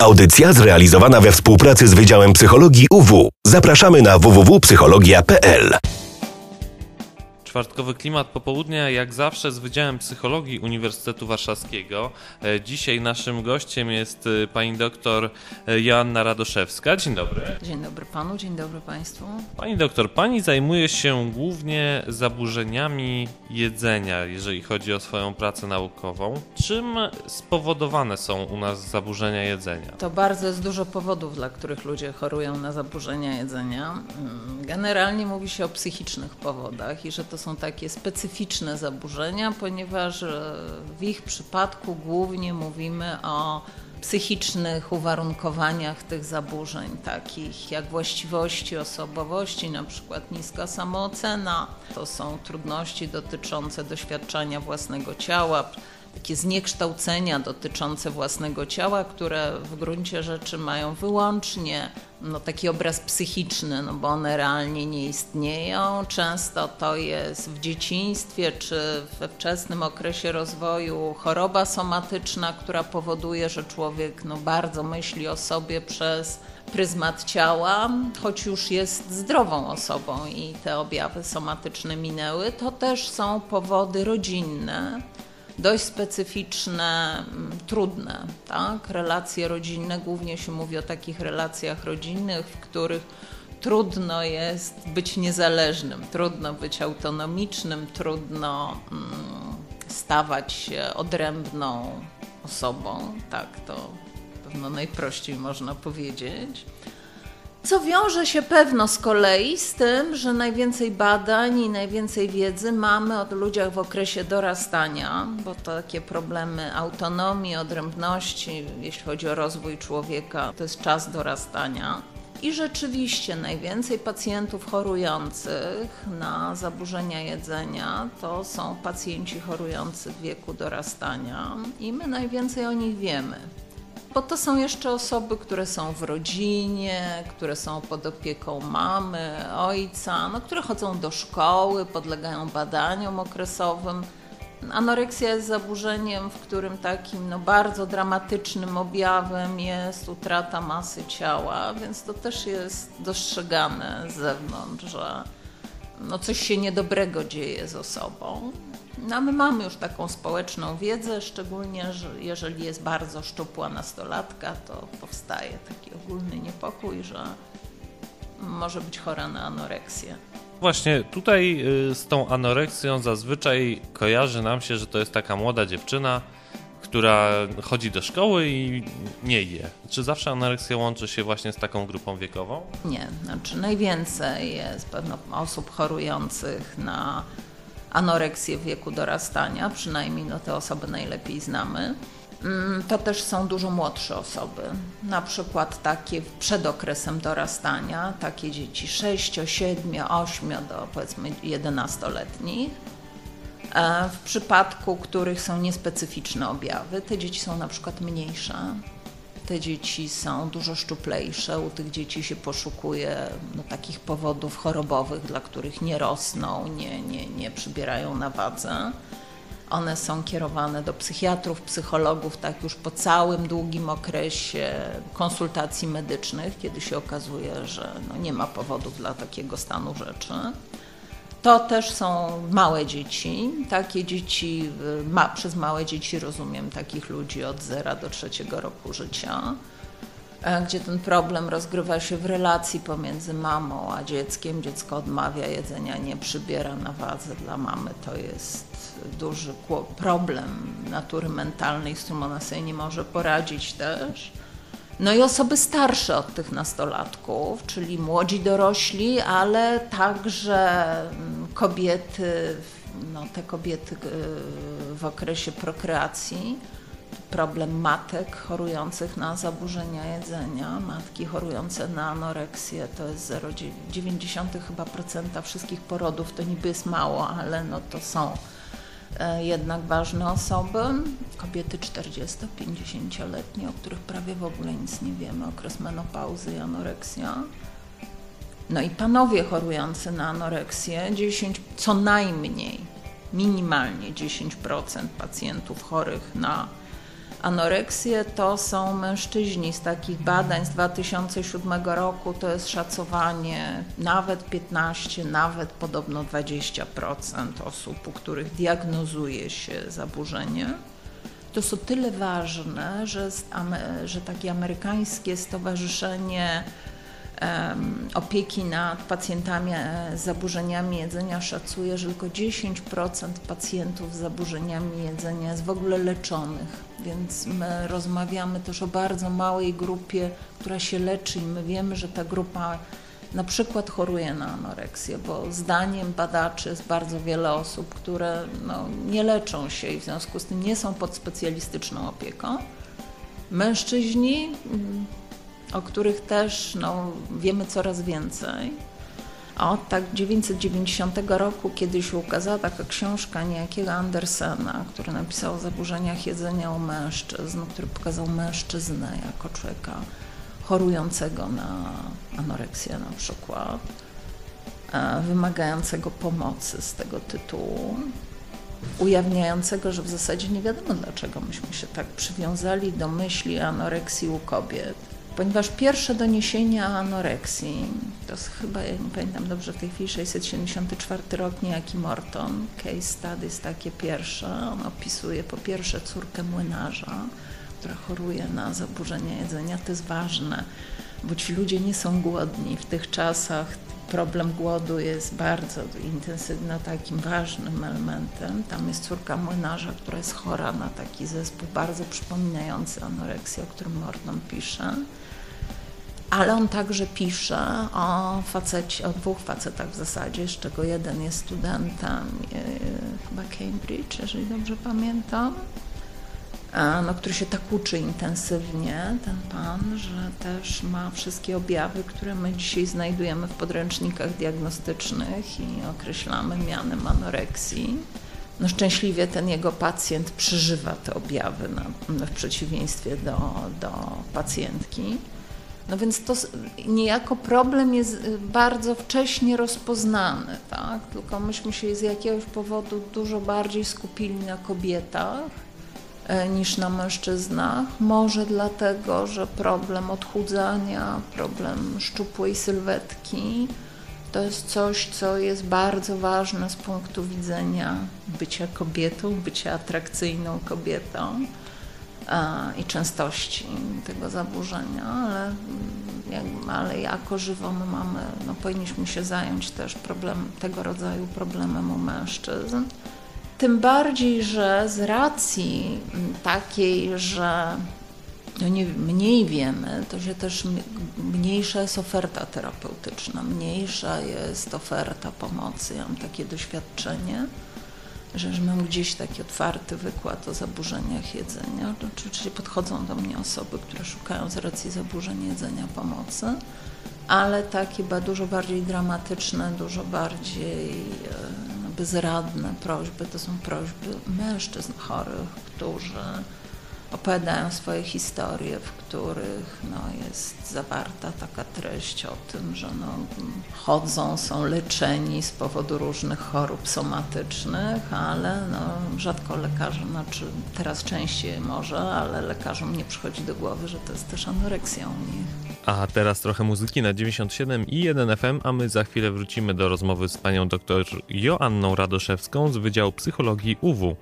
Audycja zrealizowana we współpracy z Wydziałem Psychologii UW. Zapraszamy na www.psychologia.pl. Czwartkowy klimat popołudnia, jak zawsze, z Wydziałem Psychologii Uniwersytetu Warszawskiego. E, Dzisiaj naszym gościem jest e, pani doktor e, Joanna Radoszewska. Dzień dobry. Dzień dobry panu, dzień dobry państwu. Pani doktor, pani zajmuje się głównie zaburzeniami jedzenia, jeżeli chodzi o swoją pracę naukową. Czym spowodowane są u nas zaburzenia jedzenia? To bardzo jest dużo powodów, dla których ludzie chorują na zaburzenia jedzenia. Mm, Generalnie mówi się o psychicznych powodach i że to są takie specyficzne zaburzenia, ponieważ e, w ich przypadku głównie mówimy o psychicznych uwarunkowaniach tych zaburzeń, takich jak właściwości osobowości, na przykład niska samoocena, to są trudności dotyczące doświadczania własnego ciała, takie zniekształcenia dotyczące własnego ciała, które w gruncie rzeczy mają wyłącznie no, taki obraz psychiczny, no bo one realnie nie istnieją. Często to jest w dzieciństwie czy we wczesnym okresie rozwoju choroba somatyczna, która powoduje, że człowiek no, bardzo myśli o sobie przez pryzmat ciała, choć już jest zdrową osobą i te objawy somatyczne minęły. To też są powody rodzinne dość specyficzne, mm, trudne, tak? Relacje rodzinne, głównie się mówi o takich relacjach rodzinnych, w których trudno jest być niezależnym, trudno być autonomicznym, trudno mm, stawać się odrębną osobą, tak to pewno najprościej można powiedzieć. Co wiąże się pewno z kolei z tym, że najwięcej badań i najwięcej wiedzy mamy o ludziach w okresie dorastania, bo takie problemy autonomii, odrębności, jeśli chodzi o rozwój człowieka, to jest czas dorastania. I rzeczywiście najwięcej pacjentów chorujących na zaburzenia jedzenia to są pacjenci chorujący w wieku dorastania i my najwięcej o nich wiemy bo to są jeszcze osoby, które są w rodzinie, które są pod opieką mamy, ojca, no, które chodzą do szkoły, podlegają badaniom okresowym. Anoreksja jest zaburzeniem, w którym takim no, bardzo dramatycznym objawem jest utrata masy ciała, więc to też jest dostrzegane z zewnątrz, że no, coś się niedobrego dzieje z osobą. No, my mamy już taką społeczną wiedzę, szczególnie, że jeżeli jest bardzo szczupła nastolatka, to powstaje taki ogólny niepokój, że może być chora na anoreksję. Właśnie tutaj y, z tą anoreksją zazwyczaj kojarzy nam się, że to jest taka młoda dziewczyna, która chodzi do szkoły i nie je. Czy zawsze anoreksja łączy się właśnie z taką grupą wiekową? Nie, znaczy najwięcej jest pewno osób chorujących na anoreksję w wieku dorastania, przynajmniej no, te osoby najlepiej znamy. Mm, to też są dużo młodsze osoby, na przykład takie przed okresem dorastania, takie dzieci 6, 7, 8 do powiedzmy 11-letnich. W przypadku których są niespecyficzne objawy, te dzieci są na przykład mniejsze, te dzieci są dużo szczuplejsze, u tych dzieci się poszukuje no, takich powodów chorobowych, dla których nie rosną, nie, nie, nie przybierają na wadze. One są kierowane do psychiatrów, psychologów, tak już po całym długim okresie konsultacji medycznych, kiedy się okazuje, że no, nie ma powodów dla takiego stanu rzeczy. To też są małe dzieci. Takie dzieci, ma, przez małe dzieci rozumiem takich ludzi od 0 do trzeciego roku życia, e, gdzie ten problem rozgrywa się w relacji pomiędzy mamą a dzieckiem. Dziecko odmawia jedzenia, nie przybiera na wadze. Dla mamy to jest duży problem natury mentalnej, z którym ona sobie nie może poradzić też. No i osoby starsze od tych nastolatków, czyli młodzi dorośli, ale także mm, kobiety, no te kobiety y, w okresie prokreacji, problem matek chorujących na zaburzenia jedzenia, matki chorujące na anoreksję, to jest 0,9 chyba procenta wszystkich porodów, to niby jest mało, ale no to są jednak ważne osoby, kobiety 40-50-letnie, o których prawie w ogóle nic nie wiemy, okres menopauzy i anoreksja. No i panowie chorujący na anoreksję, 10, co najmniej, minimalnie 10% pacjentów chorych na Anoreksję to są mężczyźni z takich badań z 2007 roku, to jest szacowanie nawet 15, nawet podobno 20% osób, u których diagnozuje się zaburzenie. To są tyle ważne, że, że takie amerykańskie stowarzyszenie opieki nad pacjentami e, z zaburzeniami jedzenia szacuje, że tylko 10% pacjentów z zaburzeniami jedzenia jest w ogóle leczonych. Więc my rozmawiamy też o bardzo małej grupie, która się leczy i my wiemy, że ta grupa na przykład choruje na anoreksję, bo zdaniem badaczy jest bardzo wiele osób, które no, nie leczą się i w związku z tym nie są pod specjalistyczną opieką. Mężczyźni mm, o których też no, wiemy coraz więcej. Od tak 990 roku kiedyś ukazała taka książka niejakiego Andersena, który napisał o zaburzeniach jedzenia u mężczyzn, który pokazał mężczyznę jako człowieka chorującego na anoreksję na przykład, e, wymagającego pomocy z tego tytułu, ujawniającego, że w zasadzie nie wiadomo dlaczego myśmy się tak przywiązali do myśli anoreksji u kobiet ponieważ pierwsze doniesienia anoreksji, to jest chyba, ja nie pamiętam dobrze w tej chwili, 674 rok, niejaki Morton, case studies takie pierwsze, on opisuje po pierwsze córkę młynarza, która choruje na zaburzenia jedzenia, to jest ważne, bo ci ludzie nie są głodni. W tych czasach problem głodu jest bardzo intensywny, takim ważnym elementem. Tam jest córka młynarza, która jest chora na taki zespół bardzo przypominający anoreksję, o którym Morton pisze. Ale on także pisze o facecie, o dwóch facetach w zasadzie, z czego jeden jest studentem yy, chyba Cambridge, jeżeli dobrze pamiętam, no, który się tak uczy intensywnie, ten pan, że też ma wszystkie objawy, które my dzisiaj znajdujemy w podręcznikach diagnostycznych i określamy mianem anoreksji. No szczęśliwie ten jego pacjent przeżywa te objawy na, w przeciwieństwie do, do pacjentki. No więc to niejako problem jest y, bardzo wcześnie rozpoznany, tak? tylko myśmy się z jakiegoś powodu dużo bardziej skupili na kobietach niż na mężczyznach. Może dlatego, że problem odchudzania, problem szczupłej sylwetki to jest coś, co jest bardzo ważne z punktu widzenia bycia kobietą, bycia atrakcyjną kobietą i częstości tego zaburzenia, ale, ale jako żywo my mamy, no powinniśmy się zająć też problem, tego rodzaju problemem u mężczyzn. Tym bardziej, że z racji takiej, że no nie, mniej wiemy, to że też mniejsza jest oferta terapeutyczna, mniejsza jest oferta pomocy. Ja mam takie doświadczenie że, że mam gdzieś taki otwarty wykład o zaburzeniach jedzenia. Oczywiście podchodzą do mnie osoby, które szukają z racji zaburzeń jedzenia pomocy, ale takie dużo bardziej dramatyczne, dużo bardziej e, bezradne prośby to są prośby mężczyzn chorych, którzy opowiadają swoje historie, w których no, jest zawarta taka treść o tym, że no, chodzą, są leczeni z powodu różnych chorób somatycznych, ale no, rzadko lekarze, znaczy teraz częściej może, ale lekarzom nie przychodzi do głowy, że to jest też anoreksja u nich. A teraz trochę muzyki na 97 i 1 FM, a my za chwilę wrócimy do rozmowy z panią dr Joanną Radoszewską z Wydziału Psychologii UW.